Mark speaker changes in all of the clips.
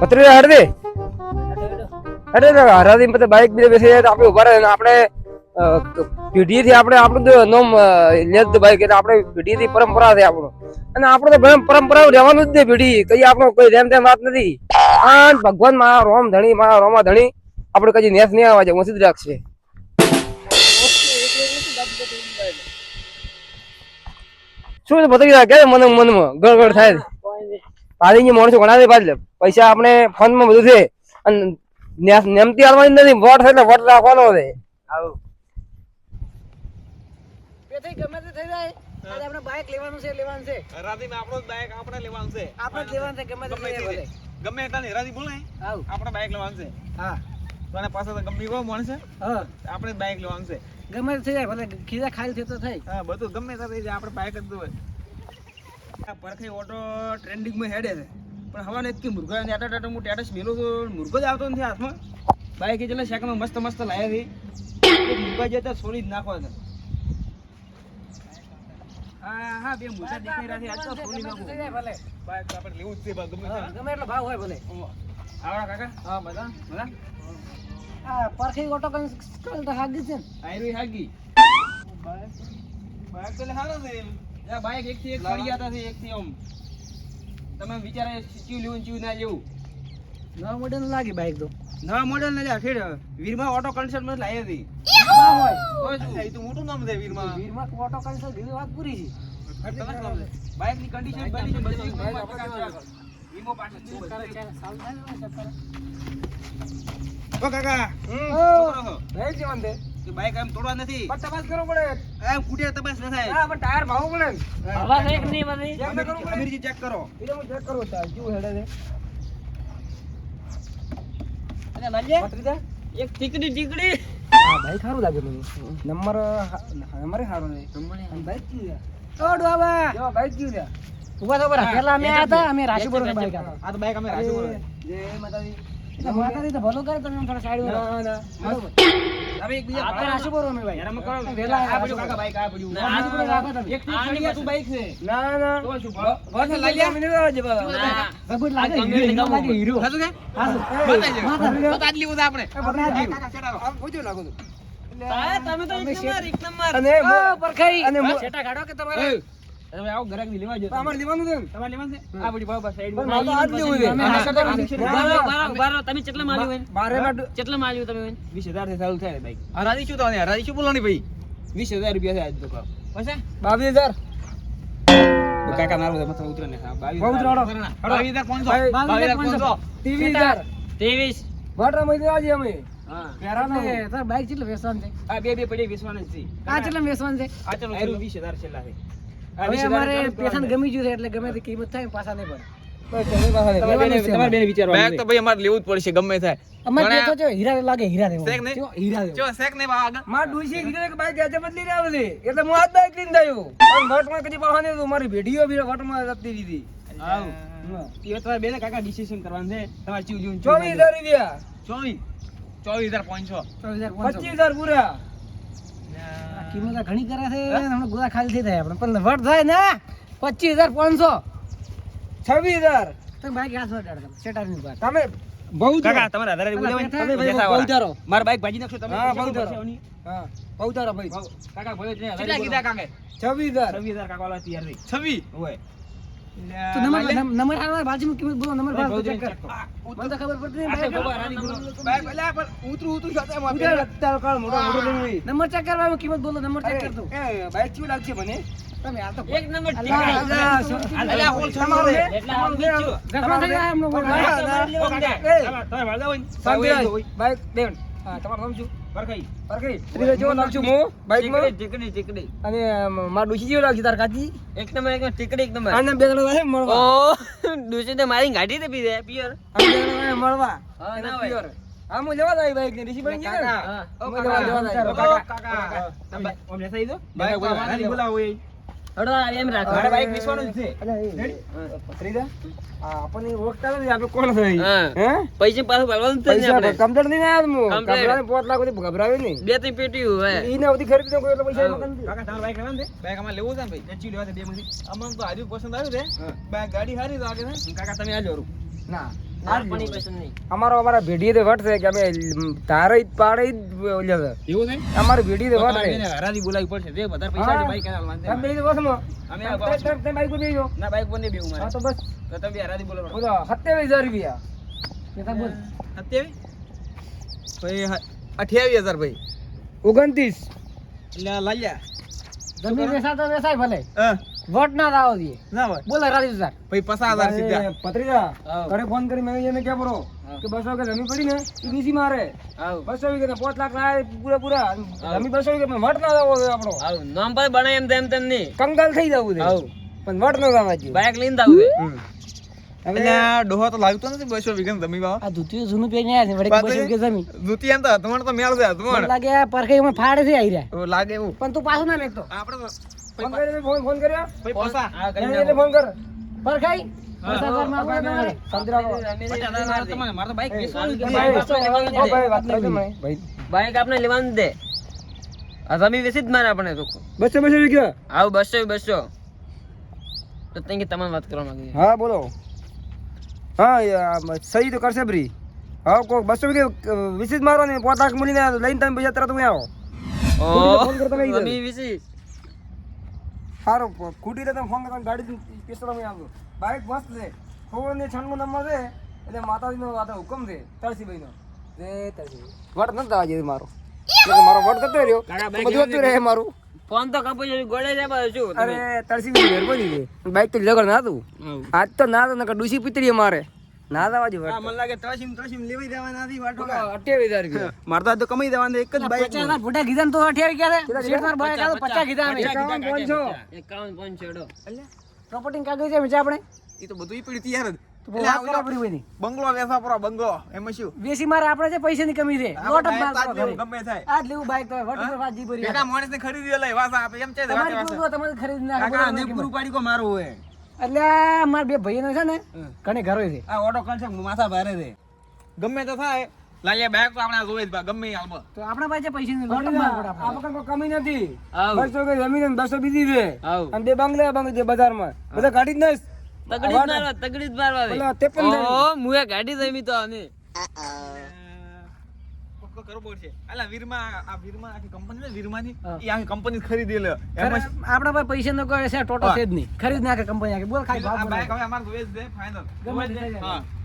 Speaker 1: પત્રી હડ દે. અરે હરાદી મતલબ બાઈક બીજે બેસી જાય તો આપણે ઊભા રહે આપણે પેઢી થી આપણે આપણું નોમ લેત બાઈક એટલે આપણે પેઢી થી પરંપરા છે આપણું. અને આપણે તો પરંપરા રહેવાનું જ નહીં પેઢી. કઈ આપણો કોઈ રેમ તેમ વાત નથી. આ ભગવાન મારા રોમ ધણી, મારા રોમા ધણી, આપણે કદી નેસ નહીં આવવા જાય ઓછી જ રાખશે. શું પતંગ કે મને મનમાં ગળગળ થાય પાડીને માણસો ઘણા છે પાછળ. પૈસા આપણે ફોન બધું છે. અને નેમતી આવવાની નથી. વોટ છે એટલે વોટ રાખવાનો છે.
Speaker 2: ગમે તે થઈ જાય. આપણે બાઇક લેવાનું છે લેવાનું છે.
Speaker 3: રાધીમાં આપણો જ બાઈક આપણે લેવાનું છે.
Speaker 2: આપણે લેવાનું છે ગમે તે
Speaker 3: ગમે એટલા આપણે લેવાનું છે.
Speaker 2: હા.
Speaker 3: તને પાસે તો ગમે એવો માણસ
Speaker 2: હા.
Speaker 3: આપણે જ બાઈક લેવાનું છે.
Speaker 2: ગમે તે થઈ જાય ભલે ખીજા ખાલી થઈ તો થઈ.
Speaker 3: હા બધું ગમે તે થઈ જાય. આપણે બાઈક જ આ પરખી ઓટો ટ્રેન્ડિંગમાં હેડે છે. પણ હવાને એટલી મુર્ગા ને આટા ટાટા હું ટેટસ મેલો છું મુર્ગો જ આવતો નથી હાથમાં. બાઈક એટલે સેકન્ડમાં મસ્ત મસ્ત લાયા છે. મુર્ગા જતા છોડી જ નાખવા છે હા હા બે મુર્ગા દેખાઈ રહ્યા છે. આજ તો છોડી
Speaker 2: તે
Speaker 3: નાખું
Speaker 2: ભલે
Speaker 3: બાઈક આપણે લેવું જ છે ગમે તે
Speaker 2: એટલો ભાવ હોય ભલે.
Speaker 3: આવડા કાકા. હા બધા. બધા?
Speaker 2: હા પરખી ઓટો તો હાગી છે
Speaker 3: આયરી હાગી. બાઈક તો સારો છે બાઈક એક થી એક ફરી જતા છે એક થી આમ. તમે વિચારે ચીવ લેવું ચીવ ના લેવું.
Speaker 2: નવા મોડેલ લાગી બાઈક તો.
Speaker 3: નવા મોડેલ ને જા ખેડ વીરમાં ઓટો કન્સર્ટમાં લાવી હતી. એ તો મોટું નામ છે વીરમાં.
Speaker 2: વીરમાં ઓટો કઈ છે વાત પૂરી છે.
Speaker 3: બાઈકની કન્ડિશન કન્ડિશન બધી વીમો પાછળ છે.
Speaker 2: કરે છે, સારું થાય ને ચક્કર.
Speaker 3: ઓ કાકા.
Speaker 1: જીવન
Speaker 3: કે બાઈક આમ તોડવા નથી.
Speaker 1: પણ તપાસ કરવો પડે.
Speaker 3: આમ કુટિયા તપાસ ન થાય.
Speaker 1: હા પણ ટાયર ભાવો પડે.
Speaker 2: હવા છે નહીં બધી?
Speaker 1: ચેક તો કરવું
Speaker 3: અમીરજી ચેક કરો.
Speaker 1: એટલે હું ચેક કરું છું શું હેડે છે?
Speaker 2: અને લાલ્યા?
Speaker 1: પત્રીજા
Speaker 2: એક ટીકડી ટીકડી.
Speaker 1: હા ભાઈ સારું લાગે મને. નંબર નંબર સારો છે. અને બાઈક કેવું છે?
Speaker 2: ઓ ડોબા
Speaker 1: જો બાઈક કેવું છે?
Speaker 2: ઊભા થો બરા. પેલા અમે આયા અમે રાશીપુર ના બાઈક હતા.
Speaker 3: આ તો બાઈક અમે રાશી બોલે
Speaker 1: જય માતાજી.
Speaker 2: માતાજી તો ભલું કરે તમે થોડા સાઈડ
Speaker 1: ના ના.
Speaker 3: હવે એક બીજા
Speaker 2: આપણે રાશીપુર અમે ભાઈ
Speaker 3: અમે કરો
Speaker 2: વેલા
Speaker 3: આ પડ્યું કાકા બાઈક આ પડ્યું
Speaker 2: ના, રાશીપુર રાખો તમે.
Speaker 3: એક થી તું બાઈક છે
Speaker 1: ના ના
Speaker 3: તો શું ભલો
Speaker 1: વર્ષ લાગ્યા મિનિટ આવે છે
Speaker 2: ભગુડ લાગે હીરો, લાગે હીરો
Speaker 3: સાચું કે
Speaker 2: હાચું.
Speaker 3: બતાવી દે.
Speaker 2: માથા હીરો.
Speaker 3: બતાવી જ લેવું આપણે
Speaker 2: બતાવી
Speaker 3: કાકા ચડાવો.
Speaker 1: આમ પૂછ્યું લાગુ છું.
Speaker 2: તમે તો એક નંબર, એક નંબર.
Speaker 1: અને
Speaker 2: પરખાઈ.
Speaker 1: અને
Speaker 2: છેટા કાઢો કે તમારે?
Speaker 3: તમે આવો ગ્રાહકની લેવા જો
Speaker 1: તમારે લેવાનું છે
Speaker 3: તમારે લેવાનું છે? આ બધી બરાબર
Speaker 1: સાઈડમાં મારે તો આ જ લેવું છે.
Speaker 2: અમે
Speaker 1: હા,
Speaker 2: હાશા
Speaker 1: હા,
Speaker 2: તો
Speaker 1: હા.
Speaker 2: ઊભા રહો, ઊભા રહો, ઊભા રહો. તમે કેટલા માલ હોય?
Speaker 1: મારે ના-
Speaker 2: કેટલા માલ્યું તમે હોય?
Speaker 3: વીસ હજારથી ચાલુ થાય બાઈક હરાજી શું તો હરાજી શું બોલવાની ભાઈ. 20000 રૂપિયા છે આજ તો કહો પછી
Speaker 1: બાવીસ હજાર.
Speaker 3: કાકા મારું મત ઉતરે ને. હા બાવીસ
Speaker 1: બહુ ઉતરાડો.
Speaker 3: બાવીસ હજાર પાંચસો. બાવીસ હજાર પાંચસો.
Speaker 1: ત્રેવીસ હજાર.
Speaker 2: ત્રેવીસ.
Speaker 1: વાટરા મહિને આજે અમે.
Speaker 3: હા.
Speaker 2: બાઈક કેટલું વેચવાનું છે?
Speaker 3: આ બે બે પડી વેચવાના છે.
Speaker 2: આ કેટલું વેચવાનું છે?
Speaker 3: આ ચલો આયરું વીસ હજાર છેલ્લા છે.
Speaker 2: હવે અમારે પેશન ગમી ગયું છે એટલે ગમે તે કિંમત થાય પાછા નહીં પડે.
Speaker 1: માર આવું.
Speaker 3: એ તમારે બેને કાકા ડિસિઝન કરવાનું છે. તમારે ચીવ જીવન
Speaker 1: ચોવીસ હજાર રૂપિયા.
Speaker 3: ચોવીસ
Speaker 4: ચોવીસ હજાર પાંચસો.
Speaker 2: ચોવીસ હજાર પાંચસો.
Speaker 1: હજાર પૂરા.
Speaker 2: કિંમત ઘણી કરે છે હમણાં ગોળા ખાલી થઈ જાય આપણે. પણ વટ થાય ને પચીસ હજાર પાંચસો.
Speaker 1: છવ્વીસ હજાર.
Speaker 2: તમે બાઈક આસો તમે શેટારની
Speaker 1: તમે બહુ
Speaker 3: કાકા તમારા આધારે.
Speaker 2: બેઠા
Speaker 3: તમે. મારા બાઈક ભાજી નાખશો તમે
Speaker 1: હા, બહુ ધારો. હા બહુ ભાઈ.
Speaker 3: કાકા ભાઈ જ નહીં,
Speaker 4: કેટલા કીધા કાકે
Speaker 1: છવ્વીસ હજાર.
Speaker 3: છવ્વીસ હજાર કાકા વાળા તૈયાર થઈ
Speaker 4: છવ્વીસ?
Speaker 3: હોય
Speaker 2: તો નંબર હાલો, બાજુમાં કિંમત બોલો નંબર
Speaker 3: ભાઈ,
Speaker 2: ભાવ
Speaker 3: ભાવ
Speaker 2: ચેક કર. મને તો ખબર પડતી નહીં
Speaker 3: આટલે
Speaker 2: બાઈક
Speaker 3: ખબર, આની બોલો.
Speaker 4: બાઈક એટલે પણ ઉતરું ઉતરું સાથે એમાં
Speaker 1: ઉધાર અત્યારે કાળ મોટો મોટો લઈને
Speaker 2: નંબર ચેક કરવા કિંમત બોલો નંબર ચેક
Speaker 1: અરે,
Speaker 2: કરતો.
Speaker 1: એ બાઈક કેવું લાગશે મને.
Speaker 2: તમે આ તો એક નંબર
Speaker 1: અલા, અલા,
Speaker 3: હોલ
Speaker 1: તમારું
Speaker 2: થઈ એમનો
Speaker 3: તમારે પરખાઈ.
Speaker 1: જેવો લાગશું હું બાઈકમાં
Speaker 4: ટીકડી ટીકડી
Speaker 1: અને મારા ડોશી જેવો લાગશે તાર કાચી
Speaker 4: એક નંબર એક ટીકડી એક નંબર
Speaker 1: આને બે જણા મળવા
Speaker 4: ઓ દૂસરી તો મારી ગાડી તે પી દે પિયર
Speaker 1: આને મળવા
Speaker 4: હા, ના હોય.
Speaker 1: હા હું જવા દઈ બાઈક ને ઋષિ બની ગયા.
Speaker 3: ઓ કાકા, કાકા. તમે આમ દો.
Speaker 1: બાઈક
Speaker 3: બોલાવો એ.
Speaker 2: હળો, એમ રાખો.
Speaker 3: મારે બાઈક વેચવાનું છે.
Speaker 1: અલા, એ, ભત્રીજા, આ આપણને ઓળખતા નથી આપણે કોણ છે
Speaker 4: હે. પૈસા પાછું ભરવાનું જ છે ને
Speaker 1: પૈસા
Speaker 4: આપણે.
Speaker 1: કમ્પ્લેટ નહીં આવ્યા હું.
Speaker 4: Complaint.
Speaker 1: ગભરાને લાખ સુધી ગભરાવે નહીં.
Speaker 4: બે ત્રણ પેટી હે
Speaker 1: ઈને સુધી ખરીદી કોઈ એટલે પૈસા એમાં
Speaker 3: કાકા, તમારે બાઈક લેવાનું છે? બાઈક અમારે લેવું છે ભાઈ. વેચી લેવા છે બે માંથી.
Speaker 4: અમને તો હજુ પસંદ આવ્યું છે. બાઈક ગાડી સારી લાગે છે.
Speaker 3: કાકા તમે આ રૂ.
Speaker 1: ના.
Speaker 4: મારે પસંદ નહીં.
Speaker 1: અમારો અમારા ભેડીએ તો વટ છે કે અમે તારે જ પાડે જ ઓલ્યા છે.
Speaker 3: એવું
Speaker 1: અમારી ભેડી
Speaker 3: હરાજી પડશે. પૈસા બાઈક એના
Speaker 1: તમે. બેસી
Speaker 3: અમે
Speaker 1: તમે- બાઈક પર
Speaker 3: ના બાઈક બંને બેવું
Speaker 1: હા તો બસ.
Speaker 3: તો તમે હરાજી બોલાવો
Speaker 1: બોલો સત્યાવીસ હજાર રૂપિયા.
Speaker 2: કેતા બોલ.
Speaker 3: સત્યાવીસ? ભાઈ અઠ્યાવીસ હજાર ભાઈ.
Speaker 1: ઓગણત્રીસ.
Speaker 3: એટલે લાલ્યા.
Speaker 2: જમીન વેચાય તો વેચાય ભલે.
Speaker 3: હા.
Speaker 2: વોટ ના લાવો દે.
Speaker 3: ના
Speaker 2: બોલ રાજી હજાર
Speaker 3: ભાઈ પચાસ હજાર સીધા.
Speaker 1: અરે, પત્રીજા ઘરે ફોન કરી મેં ક્યાં બરો કે બસો કે જમી પડી ને એ બીજી મારે. બસો વીઘા પાંચ લાખ લાય પૂરા પૂરા. જમી બસો વીઘા વટ ના જવો આપણો.
Speaker 4: નામ પર બને એમ તેમ તેમ નહીં.
Speaker 1: કંગાલ થઈ જવું છે. પણ વટ ના જવા. જોઈએ
Speaker 4: બાઇક લઈને જવું
Speaker 1: હવે
Speaker 3: ડોહો તો લાગતો નથી બસો વીઘા જમી બાવા
Speaker 2: આ ધોતીઓ જૂનું બસો? જમીન
Speaker 3: તો તો મેળ છે
Speaker 2: મને લાગે પરખે એમાં ફાડે છે આઈ રહ્યા
Speaker 3: લાગે એવું.
Speaker 2: પણ તું પાછું ના મેકતો
Speaker 3: આપણે
Speaker 1: ફોન કર્યો ફોન ફોન કર્યો?
Speaker 3: ભાઈ પસા.
Speaker 4: આ
Speaker 1: ફોન કર.
Speaker 2: પરખાઈ. પૈસા
Speaker 3: બાઈક
Speaker 4: આપણે લેવાનું દે. આ વેસી જ મારે આપણે તો.
Speaker 1: બસો બસો વીઘા
Speaker 4: આવ બસો બસો. તો તઈ તમામ વાત કરવા માંગુ
Speaker 1: હા બોલો. હા સહી તો કરશે બ્રી હા કોઈ બસો વીઘા વિસિત મારો ને પાંચ લાખ મળીને લઈને તમે પૈસા તરત હું આવો. ઈ
Speaker 4: જમી
Speaker 1: સારું ખૂટી તમે ફોન કરો ગાડી પિસ્તોલ તમે આવું. બાઈક મસ્ત છે. ખબર ને છન્નો નંબર છે. એટલે માતાજીનો આ હુકમ છે. તળસીભાઈનો જે તળસી વટ નથી આવવા જેવું મારો. એટલે મારો વટ કરતો રહ્યો. બધું હતું રહે મારું.
Speaker 4: ફોન તો કપાઈ ગોળે જાય શું
Speaker 1: અરે તળસીભાઈ પડી છે. બાઇક તો જગડ ના તું આજ તો ના તો નકર ડૂસી પીતરી મારે ના દાવા જો
Speaker 3: હા, મને લાગે તળસીમ તળસીમ લેવી દેવાના નથી વાટો કા.
Speaker 1: અઠ્યાવીસ હજાર રૂપિયા.
Speaker 3: મારે તો આજ કમાઈ દેવાના એક જ બાઈક
Speaker 2: પચાસ હજાર ફૂટા કીધા ને તો અઠ્યાવીસ ગયા છે. શેઠ મારા ભાઈ કાં તો પચાસ કીધા અમે
Speaker 1: એકાવન પાંચસો
Speaker 4: એકાવન પાંચ છેડો.
Speaker 2: પ્રોપર્ટી કાગળ છે? વેચા આપણે
Speaker 3: એ તો બધું પડ્યું તૈયાર જ.
Speaker 2: તો બહુ વાત કરવા પડી બધી
Speaker 3: બંગલો વેસા પૂરો બંગલો એમાં શું?
Speaker 2: વેસી મારે આપણે છે પૈસાની કમી છે. લોટ માલ
Speaker 3: ગમે થાય.
Speaker 2: લેવું બાઈક તો વટ પર
Speaker 3: માણસને ખરીદી લે વાસા આપે એમ છે
Speaker 2: તમારી પૂરું તમારે ખરીદ ના
Speaker 3: કાકા પૂરું પાડી કો મારું હોય.
Speaker 2: એટલે મારા બે ભાઈનો છે ને ઘણી ઘરો છે.
Speaker 3: આ ઓટો કણ છે માથા ભારે છે. ગમે તો થાય. લાલ્યા બેગ તો આપણે જોવે જ ગમે હાલમાં.
Speaker 2: તો આપણા પાસે આપણે.
Speaker 1: કોઈ કમી નથી. બસો કે જમીન બસો બીજી છે. અને બે બંગલે બંગલે છે બજારમાં. બધા કાઢી જ નાખ
Speaker 4: તગડી મારવા તગડી જ મારવા દે.
Speaker 1: પેલા
Speaker 4: ઓ મુએ ગાડી જમી તો આને.
Speaker 3: કોક અલા વીરમાં આ વીરમાં આખી કંપની છે ઈ આખી કંપની ખરીદી લે.
Speaker 2: આપણા પાસે પૈસા નો કોઈ છે ટોટો છે જ નહીં. ખરીદ નાખે કંપની આખી. બોલ ખાલી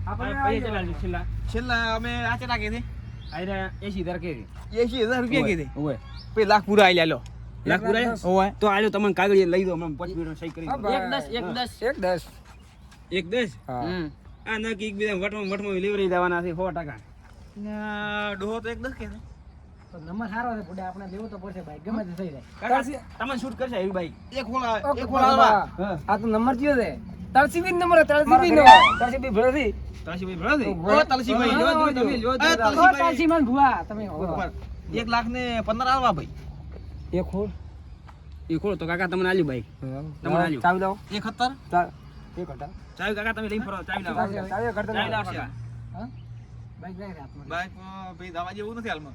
Speaker 3: આ છેલ્લા. છેલ્લા અમે આ કેટલા કીધી?
Speaker 1: એસી હજાર કેરી.
Speaker 3: 80,000 રૂપિયા કીધી.
Speaker 1: ઓવે.
Speaker 3: પછી લાખ પૂરા આલ્યા લો.
Speaker 1: લાખ પૂરા આલ્યા?
Speaker 3: તો આલ્યો તમને કાગળિયા લઈ દો હમણાં પાંચ મિનિટમાં સહી કરી.
Speaker 4: એક દસ એક દસ.
Speaker 1: એક દસ.
Speaker 3: એક દસ?
Speaker 1: હા.
Speaker 4: હમ.
Speaker 3: આ એકબીજા વટમાં વટમાં લેવરી દેવાના છે સો ટકા. ડોહો તો એક દસ કે
Speaker 2: નંબર સારો છે ફૂટે આપણે લેવું તો પડશે બાઈક ગમે તે થઈ જાય.
Speaker 3: તમને શૂટ કરશે એવી બાઈક એક ખોલા એક ખોલા
Speaker 1: આ તો નંબર કયો છે? તળસીબી નંબર તળસીબી નો. તળસીબી
Speaker 3: ઓ, તમે,
Speaker 2: ભુવા તમે
Speaker 3: એક લાખ ને ભાઈ.
Speaker 1: એક
Speaker 3: ખોલો તો કાકા તમને આલ્યું ભાઈ. તમને આલ્યું.
Speaker 1: ચાવી લાવો.
Speaker 3: એક હત્તર?
Speaker 1: ચા- એક હટા
Speaker 3: ચાવી કાકા તમે લઈને ફરો ચાવી લાવો.
Speaker 1: ચાવી ચાવી કરતા
Speaker 3: ચાવી લાવશે.
Speaker 2: હા? બાઈક લઈ હાથમાં.
Speaker 3: બાઈક ભાઈ દવા જેવું નથી હાલમાં.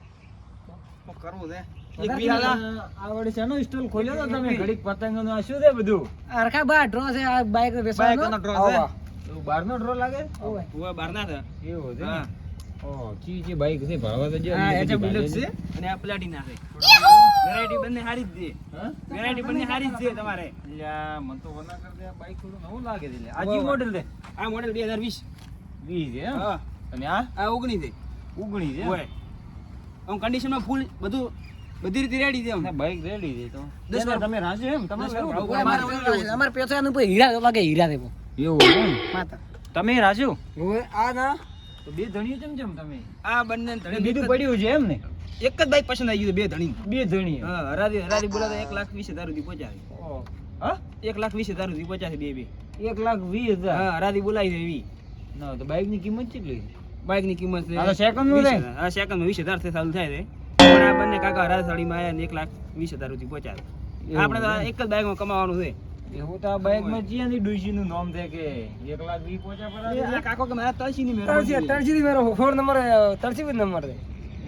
Speaker 3: કરવું છે.
Speaker 2: આવડે છે એનો સ્ટોલ ખોલ્યો તો તમે? ઘડીક પતંગો નો શું છે બધું? અરખા બા ડ્રો છે આ બાઈક
Speaker 3: બાઈક
Speaker 2: વેચવાનો
Speaker 3: નો ડ્રો છે?
Speaker 1: આવો.
Speaker 2: બહારનો ડ્રો લાગે? ઓય
Speaker 3: ઓય ના છે.
Speaker 2: એવું છે ઓ ચી ચી બાઈક છે ભાડવા તો
Speaker 3: હા એચે બિલ્ડઅપ છે. અને આ પ્લાટિના છે. વેરાયટી બંને સારી જ છે. વેરાયટી બંને સારી જ છે તમારે.
Speaker 2: લ્યા મન તો વના કર દે બાઈક થોડું નવું લાગે છે
Speaker 3: આ જી મોડેલ છે? આ મોડેલ 2020
Speaker 2: વીસ. છે
Speaker 3: હા.
Speaker 2: અને આ?
Speaker 3: આ 19 છે.
Speaker 2: ઉગણી છે એમ?
Speaker 3: ઓય આમ કન્ડિશનમાં ફૂલ બધું બધી રીતે રેડી છે
Speaker 2: બાઈક રેડી છે તો.
Speaker 3: દસ વાર-
Speaker 2: તમે રાજી એમ તમારે.
Speaker 3: અમારે
Speaker 2: પેચાનું કોઈ હીરા લાગે હીરા દેવો.
Speaker 3: એવું
Speaker 2: માતા.
Speaker 3: તમે રાજુ
Speaker 1: હવે આ ના.
Speaker 2: તો બે ધણી ચમ ચમ તમે?
Speaker 3: આ બંને ધણી
Speaker 2: બીજું પડ્યું છે એમ ને?
Speaker 3: એક જ બાઈક પસંદ આવી ગયું બે ધણી.
Speaker 2: બે ધણી
Speaker 3: હા હરારી હરારી બોલાતા એક લાખ વીસ હજાર સુધી
Speaker 2: પહોંચાવી હા?
Speaker 3: એક લાખ વીસ હજાર સુધી પહોંચાશે બે બે.
Speaker 2: એક લાખ વીસ હજાર?
Speaker 3: હા હરારી બોલાવી દે એવી.
Speaker 2: ના તો બાઈકની કિંમત કેટલી છે?
Speaker 3: બાઈકની કિંમત છે
Speaker 2: આ નું
Speaker 3: 20 હા સેકન્ડ વીસ હજારથી ચાલુ થાય છે. પણ આ બંને કાકા હરારી સાડીમાં આયા ને એક લાખ વીસ હજાર સુધી
Speaker 2: પહોંચ્યા.
Speaker 3: આપણે તો એક જ બાઈકમાં કમાવાનું છે.
Speaker 2: એવું તો આ બાઈકમાં ચિયાની ડોશી નું નામ છે કે એક લાખ વીસ પહોંચ્યા પર
Speaker 3: કાકો કે મારા તળસીની
Speaker 1: તળસી
Speaker 3: મહેરબાની
Speaker 1: તળસી ફોન નંબર તળસી નંબર છે.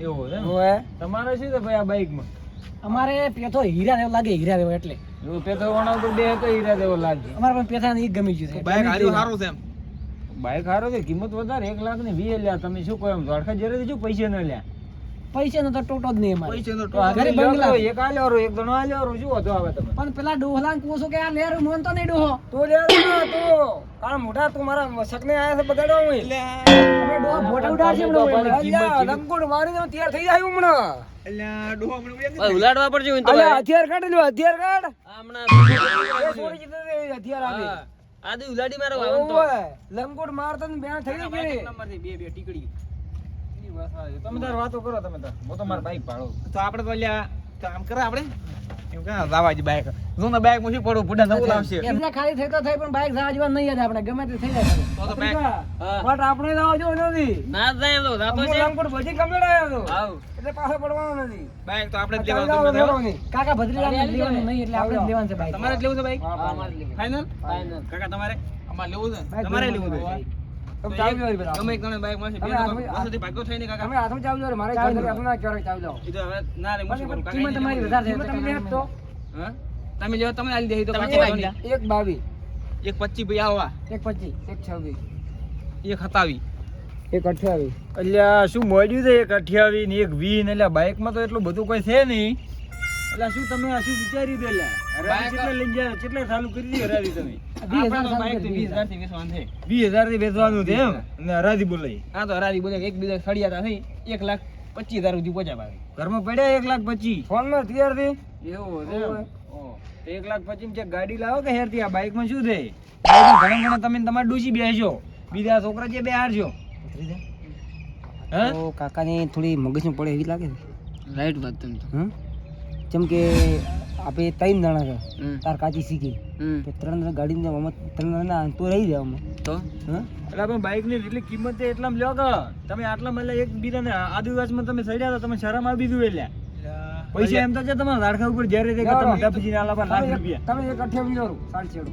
Speaker 2: એવું છે તમારે શું છે ભાઈ આ બાઈકમાં? અમારે પેથો હીરા જેવો લાગે હીરા જેવો એટલે. પેથો વણાવ તો બે તો હીરા જેવો લાગે. અમારે પણ પેથા ને ઈ ગમી ગયું છે
Speaker 3: બાઈક હાર્યું સારું છે.
Speaker 5: બાઈક હારો છે કિંમત વધારે એક લાખ ને વીસ લ્યા તમે શું કહો એમ? દ્વારકા જયારે શું પૈસા ન લ્યા?
Speaker 2: પૈસા નો તો ટોટો જ નહીં અમારે. તો ઘરે બંગલા.
Speaker 5: એક આલ્યો રો એક દણો આલ્યો રો શું હતો હવે તમે
Speaker 2: પણ પેલા ડોહલા ને પૂછો કે આ લેર મન તો નહીં ડોહો.
Speaker 1: તો લેર તો આ મોટા તું મારા શકને આયા છે બગાડવા હું
Speaker 2: અમે ડોહા ફોટા ઉડાડશે હમણાં
Speaker 5: તમે
Speaker 1: મારી તો તૈયાર થઈ જાય હમણાં.
Speaker 5: એટલે ડોહો હમણાં
Speaker 4: ભાઈ ઉલાડવા પડશે હું તો
Speaker 1: અલ્યા હથિયાર કાઢ લ્યો હથિયાર કાઢ.
Speaker 4: હમણાં.
Speaker 1: હથિયાર આવે
Speaker 4: હા. ઉલાડી મારો વાવન તો.
Speaker 1: લંગોટ મારતા ને બે થઈ ગઈ
Speaker 5: નંબરથી બે બે ટીકડી. તમે તાર વાતો કરો તમે તાર. હું તો મારા બાઈક પાડો તો આપણે તો અલ્યા કામ કરે આપણે એમ કે લાવા જ બાઈક હું તો બાઈક મૂકી પડું બુડા નવું લાવશે.
Speaker 2: એમને ખાલી થઈ તો થઈ પણ બાઈક જવા જેવા નહીં યાદ આપણે ગમે તે થઈ જાય.
Speaker 5: તો તો બાઈક
Speaker 1: બટ આપણે લાવો જો નથી
Speaker 4: ના જાય તો રાતો છે
Speaker 1: લંગોટ બધી કમ્પ્લીટ આવ્યો તો.
Speaker 4: આવ.
Speaker 1: એટલે પાછો પડવાનો નથી.
Speaker 5: બાઈક તો આપણે જ લેવાનું તમે
Speaker 2: કાકા ભત્રીજાને લેવાનું નહીં એટલે આપણે જ લેવાનું છે બાઈક
Speaker 5: તમારે જ લેવું છે બાઈક
Speaker 4: હા, અમારે લેવું.
Speaker 5: Final
Speaker 4: Final.
Speaker 5: કાકા તમારે? અમારે લેવું છે? તમારે
Speaker 2: લેવું છે.
Speaker 1: તમે ચાવી લો
Speaker 5: એક જણે બાઈક મળશે. બે
Speaker 1: તમે
Speaker 5: તો
Speaker 1: હાથમાં-
Speaker 5: બસોથી ભાગ્યો થાય કાકા.
Speaker 1: તમે હાથમાં ચાવી લો મારે
Speaker 2: ચાવી
Speaker 1: ચાવી
Speaker 2: લો.
Speaker 1: ના ક્યારેક ચાવી લો
Speaker 5: એ તો હવે ના લે હું શું કરું કાકા
Speaker 2: કિંમત તમારી વધારે છે
Speaker 1: તમે લે તો
Speaker 5: હા? તમે લેવો તમે આલી દે તો
Speaker 4: તમે
Speaker 5: બાકી
Speaker 4: કેવા
Speaker 5: વાંધો
Speaker 4: ગયા?
Speaker 5: નહીં.
Speaker 1: એક બાવીસ
Speaker 5: એક પચીસ ભાઈ આવવા
Speaker 2: એક
Speaker 5: હતાવી
Speaker 1: એક અઠ્યાવીસ.
Speaker 5: અલ્યા શું મોડ્યું છે એક અઠ્યાવીસ ને એક વીસ ને? એટલે બાઇકમાં તો એટલું બધું કોઈ છે નહીં. એટલે શું તમે શું વિચારી લ્યા? હરાજી કેટલે ચાલુ કરી દીધી હરાજી તમે?
Speaker 2: વીસ હજાર
Speaker 5: બાઇકથી વેચવાનું છે. એમ? ને હરાજી બોલાય હા તો હરાજી બોલે એક બીજા સળિયાતા થઈ. એક લાખ પચીસ હજાર સુધી પહોંચ્યા ભાઈ ઘરમાં પડ્યા એક લાખ પચીસ?
Speaker 1: ફોનમાં તૈયારથી
Speaker 5: એવું એક લાખ પચીસ છે ગાડી લાવો કે હેરથી? આ બાઇકમાં શું છે? બાઇકમાં ઘણા ઘણા તમે તમારે ડૂસી બેસજો બીજા છોકરા જે બે હારજો હે?
Speaker 1: કાકાની થોડી મગજમાં પડે એવી લાગે
Speaker 4: રાઈટ વાત તમે તો.
Speaker 1: હમ? જેમ કે આપણે ત્રણ જણા છે તાર કાચી શીખી તો ત્રણ જણા ગાડી ને ત્રણ જણા તો રહી જાય અમે.
Speaker 4: તો?
Speaker 5: એટલે આપણે બાઇકની એટલી કિંમત એટલા એટલામાં લ્યો કે તમે આટલા મળે એક બીજાને આદિવાસીમાં તમે સડ્યા તો તમે શરમ આવી દીધું એટલે. પૈસા એમ તો છે તમારા ઝાડખા ઉપર જ્યારે તે તમે ડબજી આલા પર લાખ રૂપિયા.
Speaker 1: તમે એક અઠ્યાવીસ લો સાડી છેડો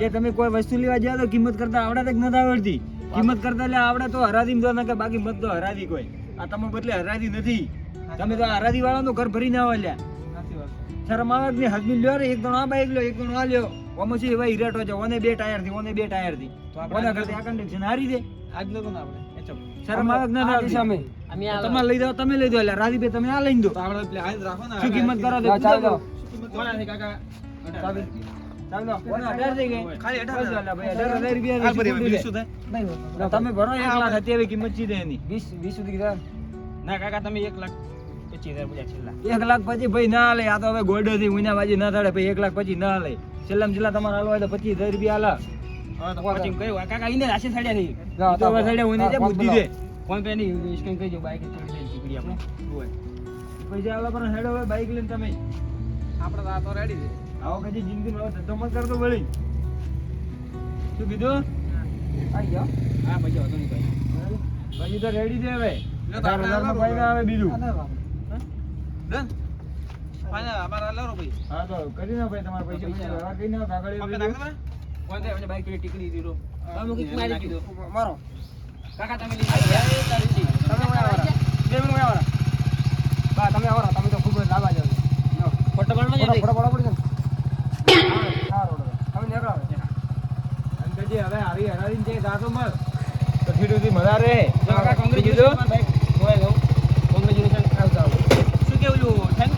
Speaker 5: જે તમે કોઈ વસ્તુ લેવા જાઓ તો કિંમત કરતા આવડે જ નથી આવડતી. કિંમત કરતા એટલે આવડે તો હરાદી દો કે બાકી મત તો હરાદી કોઈ. આ તમે બદલે હરાદી નથી. તમે તો હરાદી વાળા તો ઘર ભરી ના હોય શરમ આવે જ નહીં લ્યો રે એક દણો આ બાઈક લ્યો એક દણો આ લ્યો. ઓમાં શું એવા હિરાટો છે ઓને બે ટાયરથી ઓને બે ટાયરથી. ઓના કરતા આ કન્ડિશન હારી દે આજ લો આપણે શરમ આવે કે ના
Speaker 1: આ
Speaker 5: તમારે લઈ દો તમે લઈ દો એટલે રાધીભાઈ તમે આ લઈ દો. શું કિંમત કરો. કાકા? તમે ભરો એક લાખ અત્યારે કિંમત છે એની.
Speaker 1: વીસ વીસ સુધી
Speaker 5: ના કાકા તમે એક લાખ પચીસ હજાર પૂછ્યા છેલ્લા. એક લાખ પછી ભાઈ ના લે આ તો હવે ગોડો થી ઉના બાજી ના થાડે ભાઈ એક લાખ પછી ના લે છેલ્લા છેલ્લા તમારે હાલવા તો પચીસ હજાર રૂપિયા હાલા. કાકા ઈને રાશિ સાડ્યા થઈ તો સાડ્યા ઉને જે બુદ્ધિ દે. ફોન પે ની સ્કેન કરી દો બાઈક પૈસા આલા પર હેડો હવે બાઈક લઈને તમે.
Speaker 6: આપણે તો રેડી છે.
Speaker 5: આવો કદી જિંદગી માં ધંધો મત કરતો વળી. શું કીધું?
Speaker 1: આ ગયો
Speaker 5: હા પૈસા હતો નહીં ભાઈ પછી તો રેડી છે હવે. આવે બીજું.
Speaker 6: ડન અમારે અલારો ભાઈ.
Speaker 5: હા તો કરી ના ભાઈ તમારા પૈસા. પૈસા. કરી ના કાગળ. કોણ? મને બાઈક પેલી ટીકડી દીધો.
Speaker 4: મારી
Speaker 5: કાકા તમે.
Speaker 1: તમે ઓય આવરા. બે તમે આવરા
Speaker 4: Congratulations.
Speaker 5: આવતા આવો.
Speaker 6: શું કેવું થેન્ક